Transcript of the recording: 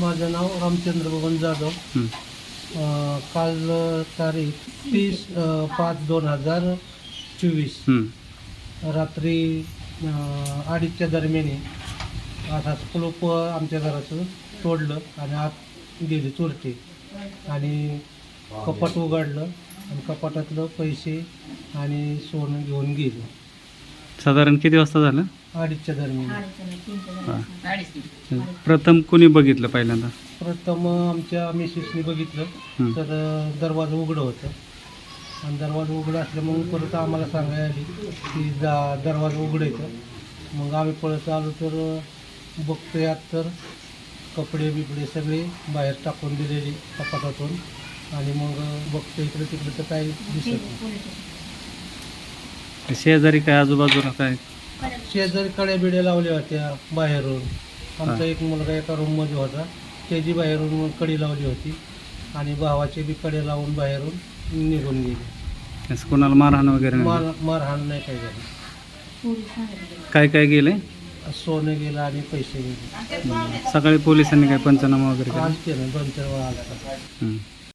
माझं नाव रामचंद्र बबन जाधव. अं, काल अं, तारीख तीस अं, पाच दोन हजार चोवीस. रात्री अं, अडीचच्या दरम्याने असा कुलूप आमच्या घराचं तोडलं आणि आत गेले चोरटे आणि कपाट उघडलं आणि कपाटातलं पैसे आणि सोनं घेऊन गेले साधारण किती वाजता झालं? अडीचच्या दरम्यान. हां. प्रथम कुणी बघितलं पहिल्यांदा? प्रथम आमच्या मिसेसने बघितलं. तर दरवाजा उघडं होतं. आणि दरवाजा उघडं असल्यामुळे परत आम्हाला सांगायला आली की जा दरवाजा उघडायचं. मग आम्ही पळत आलो तर बघतो यात तर कपडे बिपडे सगळे बाहेर टाकून दिलेले कपाटातून. आणि मग बघतो इकडे तिकडे तर काही दिसत नाही. शेजारी काय आजूबाजूला काय? शेजारी कड्या बिड्या लावल्या होत्या बाहेरून. आमचा. एक मुलगा एका रूममध्ये होता. त्याची बाहेरून कडी लावली होती. आणि भावाचे बी कडे लावून बाहेरून निघून गेले. असं कोणाला मारहाण वगैरे नाही मार मारहाण नाही काही झाली. काय काय गेले? सोनं गेलं आणि पैसे गेले. सकाळी पोलिसांनी काय पंचनामा वगैरे केला? आज केलं दोन चार वेळा आला.